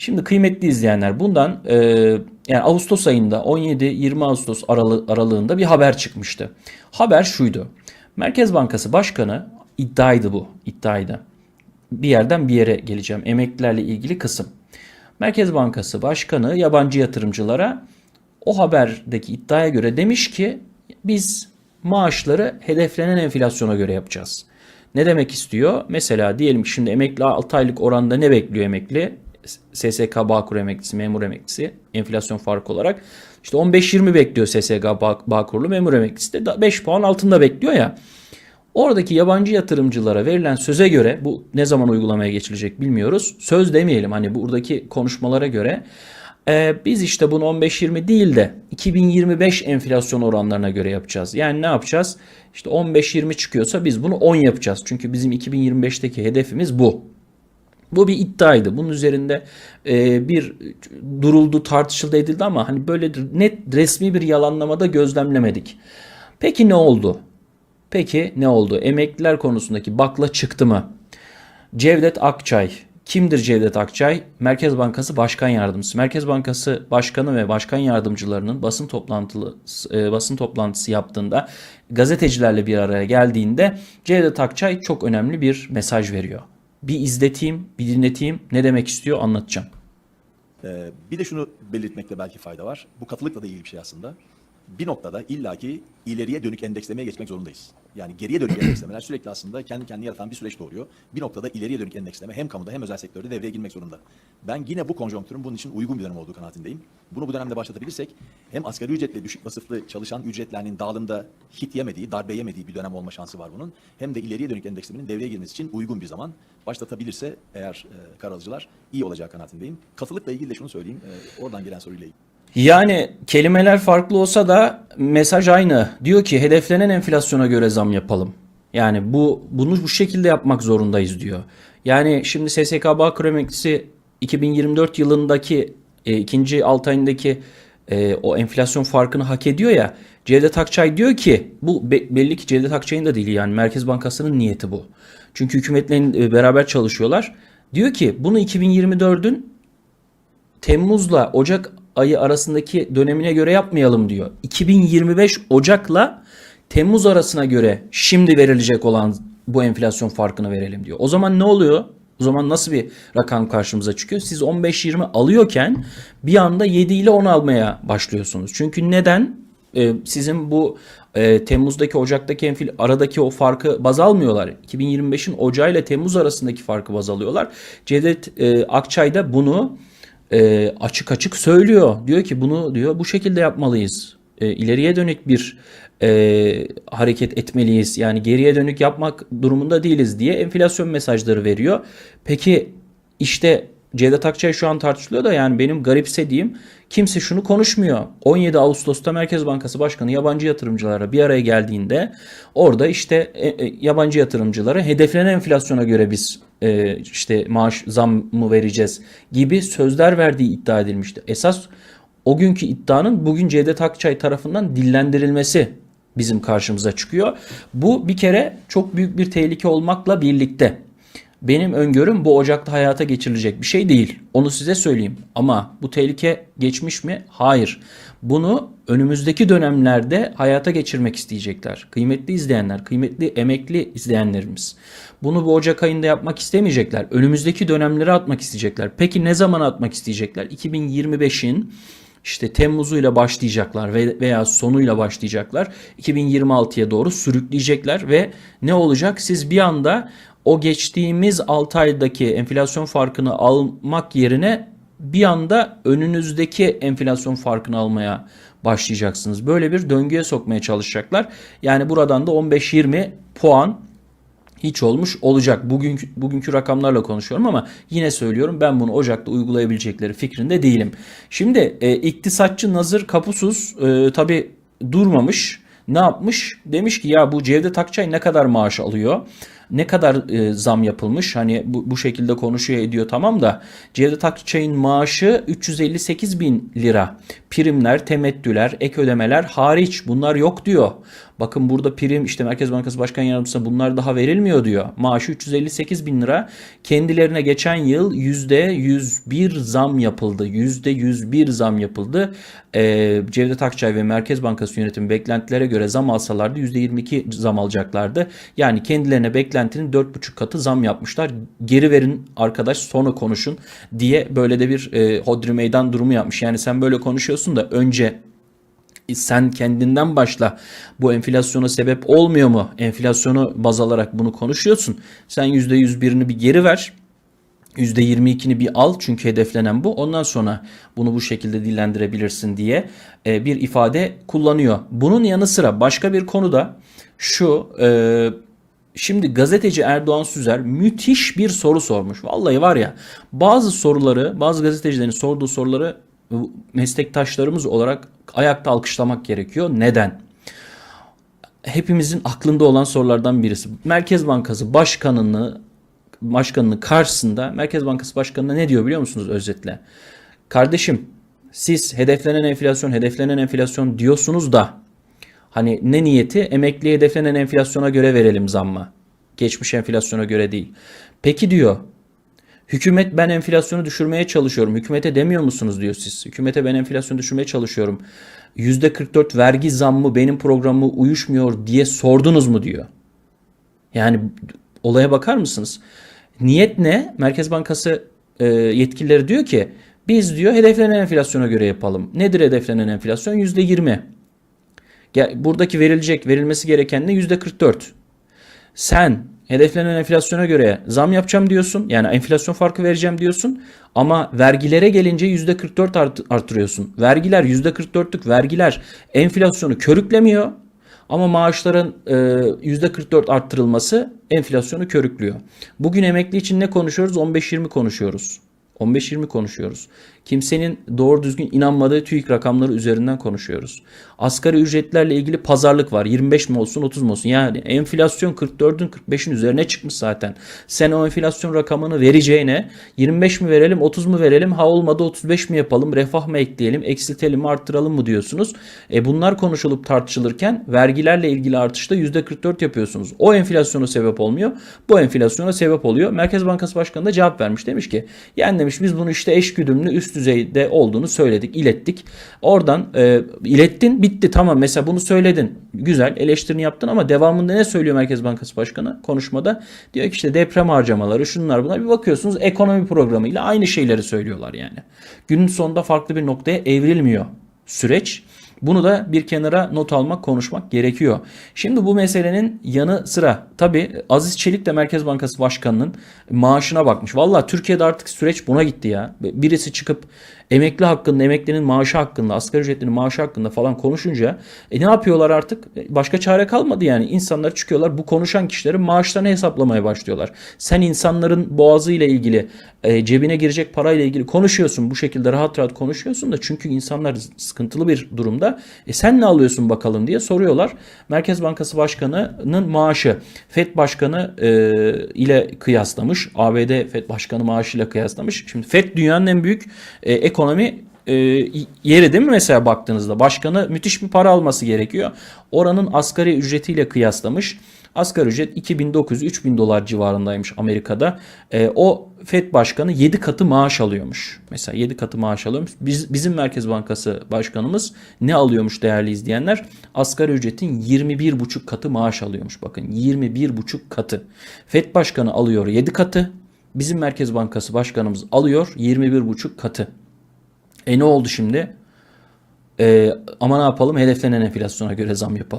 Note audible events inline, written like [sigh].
Şimdi kıymetli izleyenler bundan e, yani Ağustos ayında 17-20 Ağustos aralı, aralığında bir haber çıkmıştı. Haber şuydu. Merkez Bankası Başkanı iddiaydı bu iddiaydı. Bir yerden bir yere geleceğim. Emeklilerle ilgili kısım. Merkez Bankası Başkanı yabancı yatırımcılara o haberdeki iddiaya göre demiş ki biz maaşları hedeflenen enflasyona göre yapacağız. Ne demek istiyor? Mesela diyelim şimdi emekli 6 aylık oranda ne bekliyor emekli? SSK Bağkur emeklisi, memur emeklisi enflasyon farkı olarak. İşte 15-20 bekliyor SSK Bağ- Bağkurlu memur emeklisi de 5 puan altında bekliyor ya. Oradaki yabancı yatırımcılara verilen söze göre bu ne zaman uygulamaya geçilecek bilmiyoruz. Söz demeyelim hani buradaki konuşmalara göre e, biz işte bunu 15-20 değil de 2025 enflasyon oranlarına göre yapacağız. Yani ne yapacağız? İşte 15-20 çıkıyorsa biz bunu 10 yapacağız. Çünkü bizim 2025'teki hedefimiz bu. Bu bir iddiaydı. Bunun üzerinde e, bir duruldu, tartışıldı, edildi ama hani böyle net resmi bir yalanlamada gözlemlemedik. Peki ne oldu? Peki ne oldu? Emekliler konusundaki bakla çıktı mı? Cevdet Akçay. Kimdir Cevdet Akçay? Merkez Bankası Başkan Yardımcısı. Merkez Bankası Başkanı ve Başkan Yardımcılarının basın toplantısı e, basın toplantısı yaptığında gazetecilerle bir araya geldiğinde Cevdet Akçay çok önemli bir mesaj veriyor. Bir izleteyim, bir dinleteyim. Ne demek istiyor anlatacağım. Ee, bir de şunu belirtmekte belki fayda var. Bu katılıkla da ilgili bir şey aslında. Bir noktada illaki ileriye dönük endekslemeye geçmek zorundayız. Yani geriye dönük [clears throat] endekslemeler sürekli aslında kendi kendini yaratan bir süreç doğuruyor. Bir noktada ileriye dönük endeksleme hem kamuda hem özel sektörde devreye girmek zorunda. Ben yine bu konjonktürün bunun için uygun bir dönem olduğu kanaatindeyim. Bunu bu dönemde başlatabilirsek hem asgari ücretle düşük vasıflı çalışan ücretlerinin dağılımda hit yemediği, darbe yemediği bir dönem olma şansı var bunun. Hem de ileriye dönük endekslemenin devreye girmesi için uygun bir zaman. Başlatabilirse eğer e, kar alıcılar iyi olacağı kanaatindeyim. Katılıkla ilgili de şunu söyleyeyim. E, oradan gelen soruyla ilgili. Yani kelimeler farklı olsa da mesaj aynı. Diyor ki hedeflenen enflasyona göre zam yapalım. Yani bu bunu bu şekilde yapmak zorundayız diyor. Yani şimdi SSK Bağkur emeklisi 2024 yılındaki e, ikinci 6 ayındaki e, o enflasyon farkını hak ediyor ya. Cevdet Akçay diyor ki bu be- belli ki Cevdet Akçay'ın da değil yani Merkez Bankası'nın niyeti bu. Çünkü hükümetle e, beraber çalışıyorlar. Diyor ki bunu 2024'ün Temmuz'la Ocak ayı arasındaki dönemine göre yapmayalım diyor. 2025 Ocak'la Temmuz arasına göre şimdi verilecek olan bu enflasyon farkını verelim diyor. O zaman ne oluyor? O zaman nasıl bir rakam karşımıza çıkıyor? Siz 15-20 alıyorken bir anda 7 ile 10 almaya başlıyorsunuz. Çünkü neden? Ee, sizin bu e, Temmuz'daki Ocak'taki enfil aradaki o farkı baz almıyorlar. 2025'in Ocağı ile Temmuz arasındaki farkı baz alıyorlar. Cevdet e, Akçay da bunu e, açık açık söylüyor. Diyor ki bunu diyor bu şekilde yapmalıyız. E, ileriye dönük bir e, hareket etmeliyiz. Yani geriye dönük yapmak durumunda değiliz diye enflasyon mesajları veriyor. Peki işte Cevdet Akçay şu an tartışılıyor da yani benim garipsediğim kimse şunu konuşmuyor. 17 Ağustos'ta Merkez Bankası Başkanı yabancı yatırımcılara bir araya geldiğinde orada işte e, e, yabancı yatırımcılara hedeflenen enflasyona göre biz e, işte maaş zam mı vereceğiz gibi sözler verdiği iddia edilmişti. Esas o günkü iddianın bugün Cevdet Akçay tarafından dillendirilmesi bizim karşımıza çıkıyor. Bu bir kere çok büyük bir tehlike olmakla birlikte benim öngörüm bu Ocak'ta hayata geçirilecek bir şey değil. Onu size söyleyeyim. Ama bu tehlike geçmiş mi? Hayır. Bunu önümüzdeki dönemlerde hayata geçirmek isteyecekler. Kıymetli izleyenler, kıymetli emekli izleyenlerimiz. Bunu bu Ocak ayında yapmak istemeyecekler. Önümüzdeki dönemlere atmak isteyecekler. Peki ne zaman atmak isteyecekler? 2025'in işte Temmuz'uyla başlayacaklar ve veya sonuyla başlayacaklar. 2026'ya doğru sürükleyecekler ve ne olacak? Siz bir anda o geçtiğimiz 6 aydaki enflasyon farkını almak yerine bir anda önünüzdeki enflasyon farkını almaya başlayacaksınız. Böyle bir döngüye sokmaya çalışacaklar. Yani buradan da 15-20 puan hiç olmuş olacak. Bugünkü, bugünkü rakamlarla konuşuyorum ama yine söylüyorum ben bunu Ocak'ta uygulayabilecekleri fikrinde değilim. Şimdi e, iktisatçı Nazır Kapusuz e, tabi durmamış. Ne yapmış? Demiş ki ya bu Cevdet Akçay ne kadar maaş alıyor? Ne kadar e, zam yapılmış? Hani bu, bu şekilde konuşuyor ediyor tamam da Cevdet Akçay'ın maaşı 358 bin lira. primler, temettüler, ek ödemeler hariç bunlar yok diyor. Bakın burada prim işte Merkez Bankası Başkan Yardımcısı bunlar daha verilmiyor diyor. Maaşı 358 bin lira. Kendilerine geçen yıl %101 zam yapıldı. %101 zam yapıldı. Ee, Cevdet Akçay ve Merkez Bankası yönetimi beklentilere göre zam alsalardı %22 zam alacaklardı. Yani kendilerine beklentinin 4,5 katı zam yapmışlar. Geri verin arkadaş sonra konuşun diye böyle de bir e, hodri meydan durumu yapmış. Yani sen böyle konuşuyorsun da önce sen kendinden başla. Bu enflasyona sebep olmuyor mu? Enflasyonu baz alarak bunu konuşuyorsun. Sen %101'ini bir geri ver. %22'ni bir al çünkü hedeflenen bu. Ondan sonra bunu bu şekilde dillendirebilirsin diye e, bir ifade kullanıyor. Bunun yanı sıra başka bir konuda şu e, şimdi gazeteci Erdoğan Süzer müthiş bir soru sormuş. Vallahi var ya bazı soruları bazı gazetecilerin sorduğu soruları meslektaşlarımız olarak ayakta alkışlamak gerekiyor. Neden? Hepimizin aklında olan sorulardan birisi. Merkez Bankası Başkanı'nı başkanının karşısında Merkez Bankası Başkanı'na ne diyor biliyor musunuz özetle? Kardeşim siz hedeflenen enflasyon, hedeflenen enflasyon diyorsunuz da hani ne niyeti? Emekliye hedeflenen enflasyona göre verelim zamma. Geçmiş enflasyona göre değil. Peki diyor Hükümet ben enflasyonu düşürmeye çalışıyorum. Hükümete demiyor musunuz diyor siz. Hükümete ben enflasyonu düşürmeye çalışıyorum. %44 vergi zammı benim programıma uyuşmuyor diye sordunuz mu diyor. Yani olaya bakar mısınız? Niyet ne? Merkez Bankası e, yetkilileri diyor ki biz diyor hedeflenen enflasyona göre yapalım. Nedir hedeflenen enflasyon? %20. Buradaki verilecek, verilmesi gereken ne? %44. Sen hedeflenen enflasyona göre zam yapacağım diyorsun. Yani enflasyon farkı vereceğim diyorsun. Ama vergilere gelince %44 art, artırıyorsun. Vergiler %44'lük vergiler enflasyonu körüklemiyor. Ama maaşların e, %44 arttırılması enflasyonu körüklüyor. Bugün emekli için ne konuşuyoruz? 15-20 konuşuyoruz. 15-20 konuşuyoruz. Kimsenin doğru düzgün inanmadığı TÜİK rakamları üzerinden konuşuyoruz. Asgari ücretlerle ilgili pazarlık var. 25 mi olsun 30 mu olsun? Yani enflasyon 44'ün 45'in üzerine çıkmış zaten. Sen o enflasyon rakamını vereceğine 25 mi verelim 30 mu verelim ha olmadı 35 mi yapalım refah mı ekleyelim eksiltelim mi arttıralım mı diyorsunuz. E bunlar konuşulup tartışılırken vergilerle ilgili artışta %44 yapıyorsunuz. O enflasyona sebep olmuyor. Bu enflasyona sebep oluyor. Merkez Bankası Başkanı da cevap vermiş. Demiş ki yani demiş biz bunu işte eşgüdümlü üst düzeyde olduğunu söyledik, ilettik. Oradan e, ilettin, bitti tamam mesela bunu söyledin. Güzel eleştirini yaptın ama devamında ne söylüyor Merkez Bankası Başkanı konuşmada? Diyor ki işte deprem harcamaları, şunlar bunlar. Bir bakıyorsunuz ekonomi programıyla aynı şeyleri söylüyorlar yani. Günün sonunda farklı bir noktaya evrilmiyor süreç. Bunu da bir kenara not almak, konuşmak gerekiyor. Şimdi bu meselenin yanı sıra tabii Aziz Çelik de Merkez Bankası Başkanı'nın maaşına bakmış. Valla Türkiye'de artık süreç buna gitti ya. Birisi çıkıp emekli hakkında, emeklinin maaşı hakkında, asgari ücretlinin maaşı hakkında falan konuşunca e ne yapıyorlar artık? E, başka çare kalmadı yani. İnsanlar çıkıyorlar bu konuşan kişilerin maaşlarını hesaplamaya başlıyorlar. Sen insanların boğazı ile ilgili, e, cebine girecek parayla ilgili konuşuyorsun. Bu şekilde rahat rahat konuşuyorsun da çünkü insanlar sıkıntılı bir durumda. E sen ne alıyorsun bakalım diye soruyorlar. Merkez Bankası Başkanı'nın maaşı FED Başkanı e, ile kıyaslamış. ABD FED Başkanı maaşıyla kıyaslamış. Şimdi FED dünyanın en büyük e, ekonomi e, yeri değil mi mesela baktığınızda? Başkanı müthiş bir para alması gerekiyor. Oranın asgari ücretiyle kıyaslamış. Asgari ücret 2900-3000 dolar civarındaymış Amerika'da. E, o FED başkanı 7 katı maaş alıyormuş. Mesela 7 katı maaş alıyormuş. Biz, bizim Merkez Bankası başkanımız ne alıyormuş değerli izleyenler? Asgari ücretin 21,5 katı maaş alıyormuş. Bakın 21,5 katı. FED başkanı alıyor 7 katı. Bizim Merkez Bankası başkanımız alıyor 21,5 katı. E ne oldu şimdi? E, ama ne yapalım? Hedeflenen enflasyona göre zam yapalım.